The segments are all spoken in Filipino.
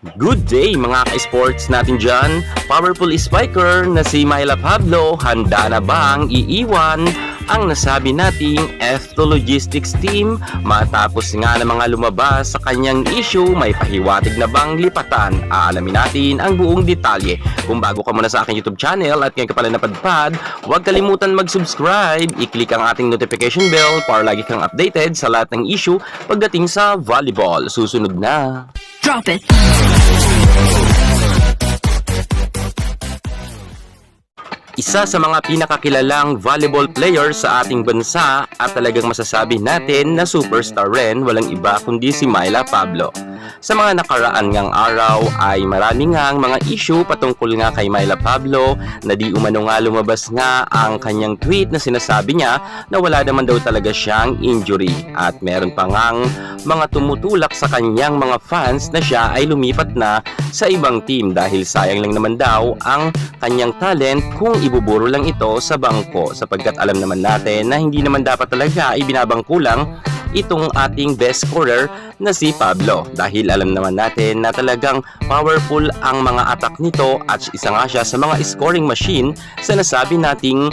Good day mga ka-sports natin dyan. Powerful spiker na si Myla Pablo, handa na bang iiwan? Ang nasabi nating F2 Logistics team matapos nga ng mga lumabas sa kanyang issue may pahiwatig na bang lipatan? Aalamin natin ang buong detalye. Kung bago ka muna sa aking YouTube channel at ngayon ka pala napadpad huwag kalimutan mag-subscribe. I-click ang ating notification bell para lagi kang updated sa lahat ng issue pagdating sa volleyball. Susunod na Drop it. Isa sa mga pinakakilalang volleyball player sa ating bansa at talagang masasabi natin na superstar rin walang iba kundi si Myla Pablo. Sa mga nakaraan ngang araw ay marami ngang mga issue patungkol nga kay Myla Pablo na di umano nga lumabas nga ang kanyang tweet na sinasabi niya na wala naman daw talaga siyang injury. At meron pa ngang mga tumutulak sa kanyang mga fans na siya ay lumipat na sa ibang team dahil sayang lang naman daw ang kanyang talent kung ibuburo lang ito sa bangko sapagkat alam naman natin na hindi naman dapat talaga ibinabangko lang itong ating best scorer na si Pablo. Dahil alam naman natin na talagang powerful ang mga attack nito at isa nga siya sa mga scoring machine sa nasabi nating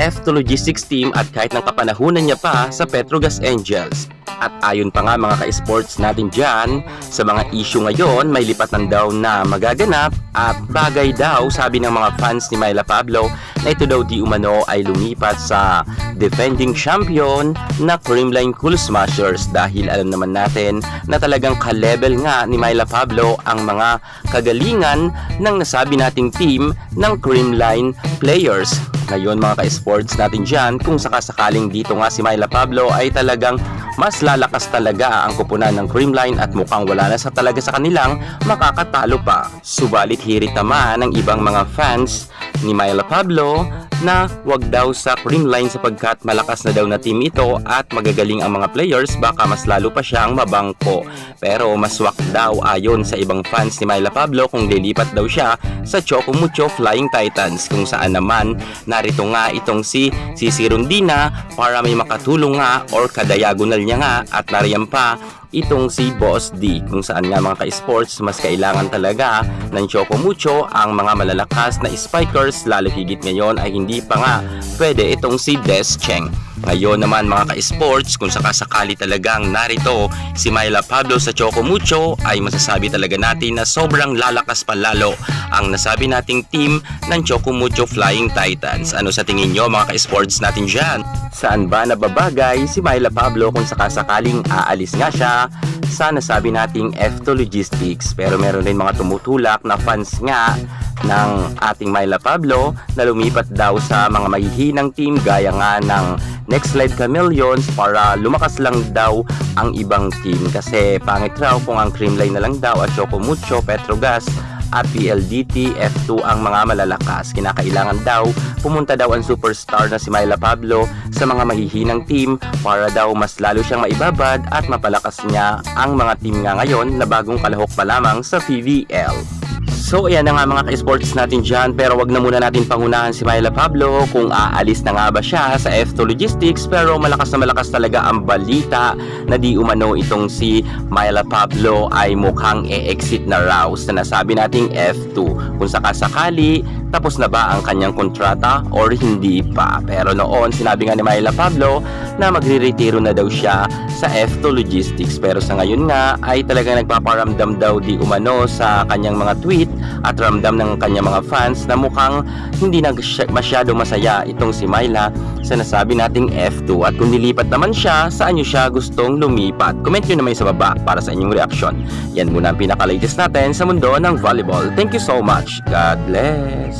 F2 Logistics team at kahit ng kapanahunan niya pa sa Petrogas Angels. At ayon pa nga mga ka-sports natin dyan, sa mga issue ngayon, may lipatan daw na magaganap at bagay daw sabi ng mga fans ni Myla Pablo na ito daw di umano ay lumipat sa defending champion na Creamline Cool Smashers dahil alam naman natin na talagang ka-level nga ni Myla Pablo ang mga kagalingan ng nasabi nating team ng Creamline players. Ngayon mga ka-sports natin dyan, kung sakasakaling dito nga si Myla Pablo ay talagang mas lalakas talaga ang kupunan ng Creamline at mukhang wala na sa talaga sa kanilang makakatalo pa. Subalit hirit naman ng ibang mga fans ni Myla Pablo na wag daw sa Creamline sapagkat malakas na daw na team ito at magagaling ang mga players baka mas lalo pa siyang mabangko. Pero mas wak daw ayon sa ibang fans ni Myla Pablo kung lilipat daw siya sa Chocomucho Flying Titans kung saan naman narito nga itong si Sisi Rondina para may makatulong nga or kadiagonal niya nga at nariyan pa itong si Boss D kung saan nga mga ka-sports mas kailangan talaga ng Chocomucho ang mga malalakas na spikers lalo higit ngayon ay hindi pa nga pwede itong si Des Cheng. Ngayon naman mga ka-sports, kung sakasakali talagang narito si Myla Pablo sa Chocomucho ay masasabi talaga natin na sobrang lalakas palalo ang nasabi nating team ng Chocomucho Flying Titans. Ano sa tingin nyo mga ka-sports natin dyan? Saan ba nababagay si Myla Pablo kung sakasakaling aalis nga siya sa nasabi nating F2 Logistics pero meron rin mga tumutulak na fans nga ng ating Myla Pablo na lumipat daw sa mga mahihinang team gaya nga ng Next Slide Chameleons para lumakas lang daw ang ibang team kasi pangit raw kung ang Creamline na lang daw at Chocomucho, Petrogas at PLDT F2 ang mga malalakas. Kinakailangan daw pumunta daw ang superstar na si Myla Pablo sa mga mahihinang team para daw mas lalo siyang maibabad at mapalakas niya ang mga team nga ngayon na bagong kalahok pa lamang sa PVL. So ayan na nga mga ka-sports natin dyan. Pero wag na muna natin pangunahan si Myla Pablo kung aalis na nga ba siya sa F2 Logistics. Pero malakas na malakas talaga ang balita na di umano itong si Myla Pablo ay mukhang e-exit na raw sa nasabi nating F2 kung sakasakali tapos na ba ang kanyang kontrata or hindi pa? Pero noon sinabi nga ni Myla Pablo na magre-retiro na daw siya sa F2 Logistics. Pero sa ngayon nga ay talagang nagpaparamdam daw di umano sa kanyang mga tweet at ramdam ng kanyang mga fans na mukhang hindi na sya- masyado masaya itong si Myla sa nasabi nating F2 at kung nilipat naman siya saan nyo siya gustong lumipat? Comment nyo naman sa baba para sa inyong reaksyon. Yan muna ang pinaka-latest natin sa mundo ng volleyball. Thank you so much. God bless